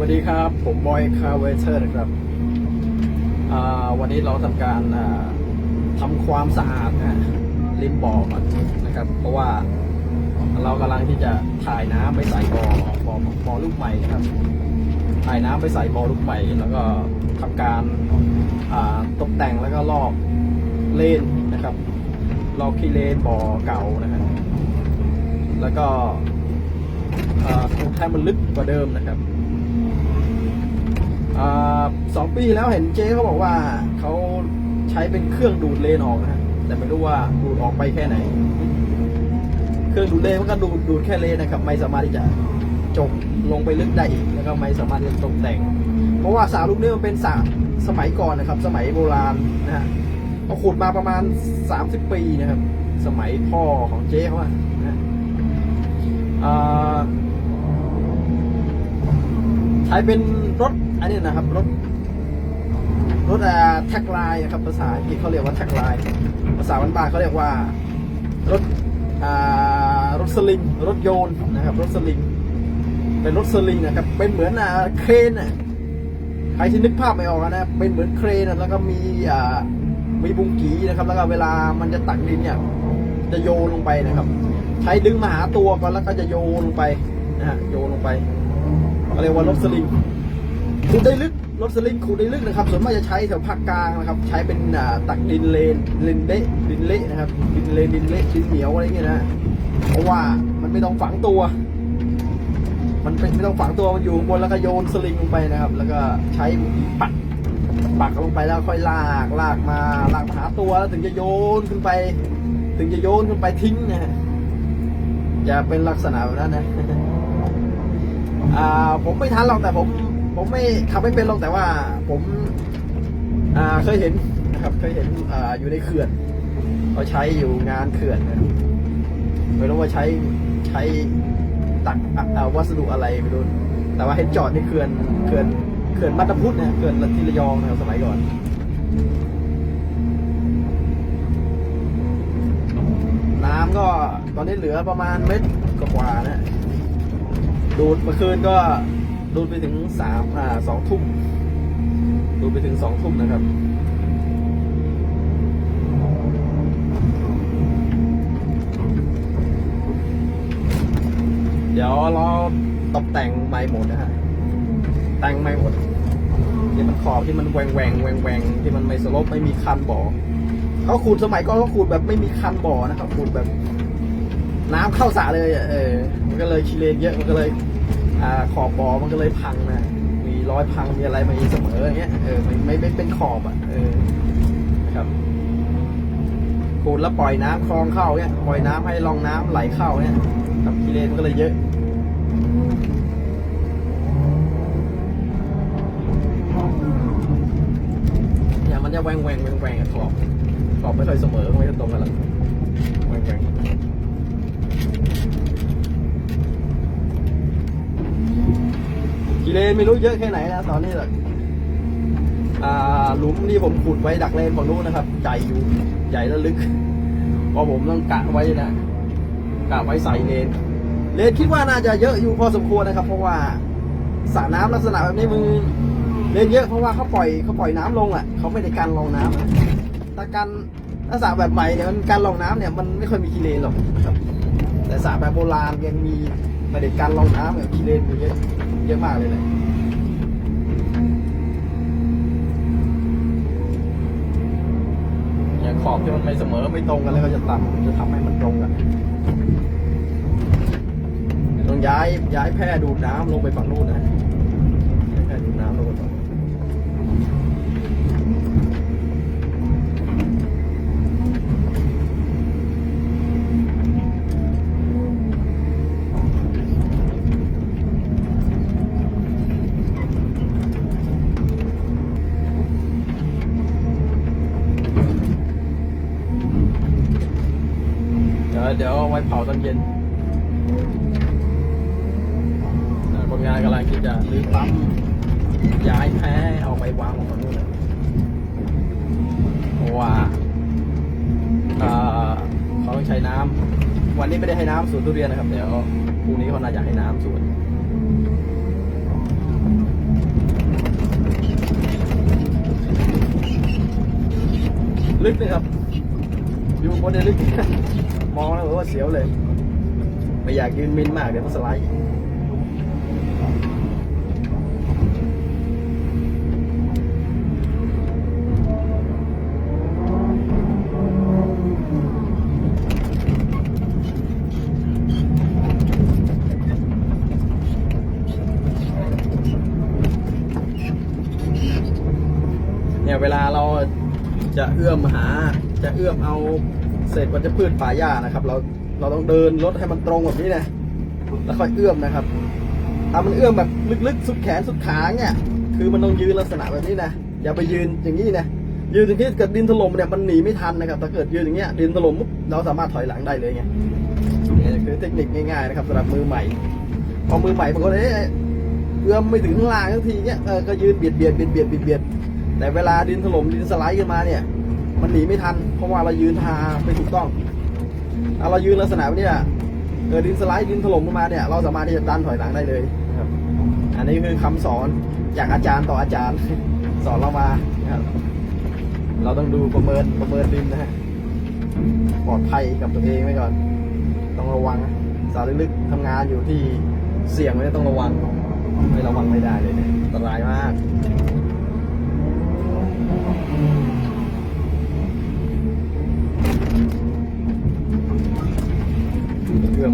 วัสดีครับ ผมบอยคาเวเทอร์นะครับวันนี้เราทำการอ่าทำความสะอาดนะริมบ่อก่อนนะครับ เพราะว่าเรากำลังที่จะถ่ายน้ำไปใส่บ่อบ่อบ่อลูกใหม่นะครับ ถ่ายน้ำไปใส่บ่อลูกใหม่แล้วก็ทำการตกแต่งแล้วก็ลอกเลนนะครับ ลอกขี้เลนบ่อเก่านะครับแล้วก็ทำให้มันลึกกว่าเดิมนะครับ สองปีแล้วเห็นเจ๊เขาบอกว่าเขาใช้เป็นเครื่องดูดเลนออกนะฮะแต่ไม่รู้ว่าดูดออกไปแค่ไหน เครื่องดูดเลนมันก็ดูดดูดแค่เลนนะครับ ไม่สามารถที่จะจบลงไปลึกได้อีกแล้วก็ไม่สามารถที่จะตกแต่ง เพราะว่าสระลูกนี้มันเป็นสระสมัยก่อนนะครับ สมัยโบราณนะฮะเขาขุดมาประมาณ 30 ปีนะครับ สมัยพ่อของเจ๊เขาอะนะฮะอ่าใช้เป็นรถ นนี้นะครับรถรถแท็กไลน์นะครับภาษาอังกฤษเขาเรียกว่าแท็กไลน์ภาษาบ้านๆเขาเรียกว่ารถรถสลิงรถโยนนะครับรถสลิงเป็นรถสลิงนะครับเป็นเหมือนอ่าเครนอะใครที่นึกภาพไม่ออกนะเป็นเหมือนเครนแล้วก็มีอ่ามีบุงกีนะครับ แล้วก็เวลามันจะตักดินเนี่ยจะโยนลงไปนะครับ ใช้ดึงมาหาตัวก่อนแล้วก็จะโยนลงไปนะฮะโยนลงไปก็เรียกว่ารถสลิง ขุดได้ลึกรถสลิงขุดได้ลึกนะครับ ส่วนมากจะใช้แถวภาคกลางนะครับ ใช้เป็นตักดินเลนดินเละดินเละนะครับดินเลนดินเละดินเหนียวอะไรเงี้ยนะเพราะว่ามันไม่ต้องฝังตัว มันเป็นไม่ต้องฝังตัวมันอยู่บนแล้วก็โยนสลิงลงไปนะครับ แล้วก็ใช้ปักปักลงไปแล้วค่อยลากลากมาลากมาหาตัวแล้วถึงจะโยนขึ้นไป ถึงจะโยนขึ้นไปทิ้งนะจะเป็นลักษณะแบบนั้นนะอ่าผมไม่ทันหรอกแต่ผม ผมไม่ขับไม่เป็นหรอกแต่ว่าผมเคยเห็นนะครับเคยเห็นออยู่ในเขื่อนเขาใช้อยู่งานเขื่อนนะไม่รู้ว่าใช้ใช้ตักวัสดุอะไรไม่รู้แต่ว่าเห็นจอดในเขื่อนเขื่อนเขื่อนมัตตพุทธเนี่ยเขื่อนที่ระยองนะครับสมัยก่อนน้ำก็ตอนนี้เหลือประมาณเม็ดกว่านะดูดเมื่อคืนก็ ดูไปถึงสามอ่าสองทุ่ม ดูไปถึงสองทุ่มนะครับเดี๋ยวเราตกแต่งใหม่หมดนะฮะ แต่งใหม่หมดที่มันขอบที่มันแหวงแหวงแหวงแหวงที่มันไม่สลบไม่มีคันบ่อเขาขูดสมัยก่อนเขาขูดแบบไม่มีคันบ่อนะครับขูดแบบ น้ำเข้าสระเลย เออ มันก็เลยชิเลนเยอะ มันก็เลย ขอบบ่อมันก็เลยพังนะมีรอยพังมีอะไรมาอีกเสมออย่างเงี้ยเออไม่ไม่ไม่เป็นขอบอะเออนะครับขูดแล้วปล่อยน้ำคลองเข้าเงี้ยปล่อยน้ำให้รองน้ำไหลเข้าเงี้ยครับชิเลนก็เลยเยอะเนี่ยมันจะแหวงแหวงแหวงแหวงขอบขอบไม่ค่อยเสมอไม่ค่อยตรงกันหรอกแหวงแหวง กิเลนไม่รู้เยอะแค่ไหนนะตอนนี้แหละอ่าหลุมที่ผมขุดไว้ดักเลนฝั่งนู้นนะครับใหญ่อยู่ใหญ่และลึกเพราะผมต้องกะไว้นะกะไว้ใส่เลนเลนคิดว่าน่าจะเยอะอยู่พอสมควรนะครับ เพราะว่าสระน้ำลักษณะแบบนี้มือเลนเยอะเพราะว่าเขาปล่อยเขาปล่อยน้ำลงอะเขาไม่ได้กันรองน้ำแต่การถ้าสระแบบใหม่เนี่ยมันการรองน้ำเนี่ยมันไม่ค่อยมีกิเลนหรอกครับแต่สระแบบโบราณยังมีประเด็นการรองน้ำแบบกิเลนอยู่เยอะ เยอะมากเลยเลยอย่างขอบที่มันไม่เสมอไม่ตรงกันแล้วก็จะต่ำจะทำให้มันตรงกันต้องย้ายย้ายแพร่ดูดน้ำลงไปฝั่งนู้นนะ เดี๋ยวไว้เผาตอนเย็นคนงานกำลังคิดจะรื้อปั๊มย้ายแพ้เอาไปวางตรงนู้นเลยว่าเขาต้องใช้น้ำวันนี้ไม่ได้ให้น้ำสูตรทุเรียนนะครับ เดี๋ยวพรุ่งนี้เขาน่าจะให้น้ำสูตรลึกเลยครับอยู่บนเดลึก มองแล้วว่าเสียวเลย ไม่อยากยืนมินมากเดี๋ยวมันสไลด์เนี่ยเวลาเราจะเอื้อมหาจะเอื้อมเอา เศษวัชพืชป่าหญ้านะครับ เราเราต้องเดินรถให้มันตรงแบบนี้นะแล้วค่อยเอื้อมนะครับถ้ามันเอื้อมแบบลึกๆ สุดแขนสุดขาเนี่ย คือมันต้องยืนลักษณะแบบนี้นะ อย่าไปยืนอย่างนี้นะ ยืนอย่างนี้เกิดดินถล่มเนี่ยมันหนีไม่ทันนะครับ ถ้าเกิดยืนอย่างเงี้ยดินถล่มปุ๊บเราสามารถถอยหลังได้เลยไงนี่คือเทคนิคง่ายๆนะครับสำหรับมือใหม่ พอมือใหม่บางคนเอ๊ะเอื้อมไม่ถึงข้างล่างทันทีเงี้ยเออก็ยืนเบียดเบียดเบียดเบียดเบียดเบียดแต่เวลาดินถล่มดินสไลด์ขึ้นมาเนี่ย มันหนีไม่ทัน เพราะว่าเรายืนทาไม่ถูกต้องเรายืนลักษณะเนี้ยเกิดดินสไลด์ดินถล่มลงมาเนี่ย เราสามารถที่จะดันถอยหลังได้เลยครับ อันนี้คือคำสอนจากอาจารย์ต่ออาจารย์ สอนเรามาครับเราต้องดูประเมินประเมินดินนะฮะปลอดภัยกับตัวเองไว้ก่อน ต้องระวังสาวลึกๆทำงานอยู่ที่เสี่ยงไม่ต้องระวังไม่ระวังไม่ได้เลยเนี่ยอันตรายมาก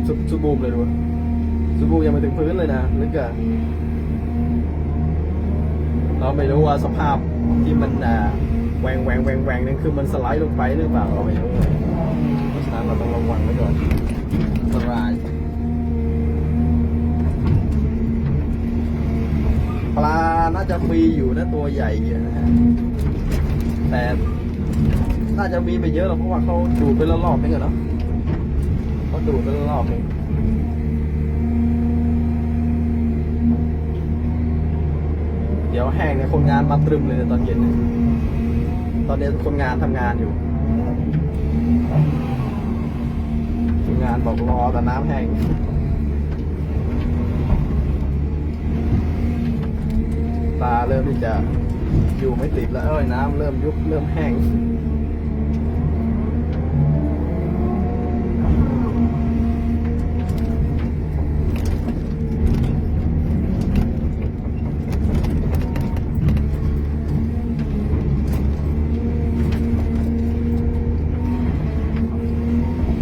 สุดสุดบูมเลยดูสุดบูมยังไม่ถึงพื้นเลยนะลึกอะเราไม่รู้ว่าสภาพที่มันแหวงแหวงแหวงแหวงนั่นคือมันสไลด์ลงไปหรือเปล่าเราไม่รู้เพราะฉะนั้นเราต้องระวังไว้ก่อนอันตรายปลาน่าจะมีอยู่นะตัวใหญ่นะฮะแต่น่าจะมีไปเยอะหรอกเพราะว่าเขาดูดไปละรอบนึงอะเนาะ เขาดูดไปรอบนึงเดี๋ยวแห้งเนี่ยคนงานมาตรึมเลยตอนเย็นเนี่ยตอนนี้คนงานทำงานอยู่คนงานบอกรอแต่น้ำแห้งตาเริ่มที่จะอยู่ไม่ติดแล้วเอ้ยน้ำเริ่มยุบเริ่มแห้ง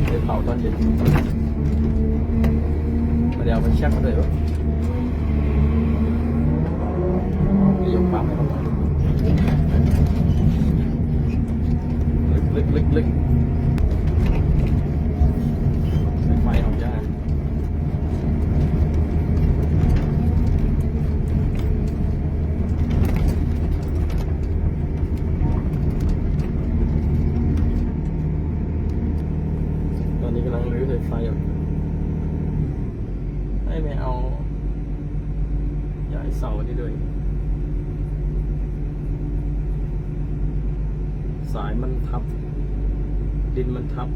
เดี๋ยวเผาตอนเย็นเดี๋ยวเอาไปเช็คมาเลยวะนี่ยกปั๊มให้เขาหน่อยลึกลึกลึกลึกไฟของย่าตอนนี้กำลังรื้อสายไฟอยู่ให้ไม่เอาย้าย เสานี่ด้วยสายมันทับ ดินมันทับ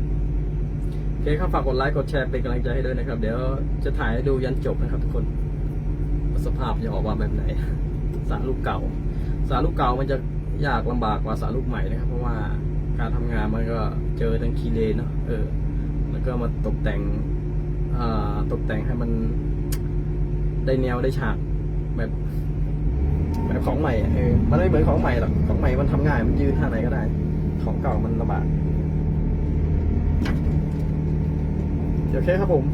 โอเคครับฝากกดไลค์กดแชร์เป็นกำลังใจให้ด้วยนะครับ เดี๋ยวจะถ่ายให้ดูยันจบนะครับทุกคนสภาพจะออกมาแบบไหน สารลูกเก่า สารลูกเก่ามันจะยากลำบากกว่าสารลูกใหม่นะครับ เพราะว่าการทำงานมันก็เจอทั้งคีเลนเนาะเออแล้วก็มาตกแต่งตกแต่งให้มันได้แนวได้ฉาก แบบแบบของใหม่เออมันไม่เหมือนของใหม่หรอกของใหม่มันทำง่ายมันยืนท่าไหนก็ได้ ของเก่ามันลำบากโอเคครับผม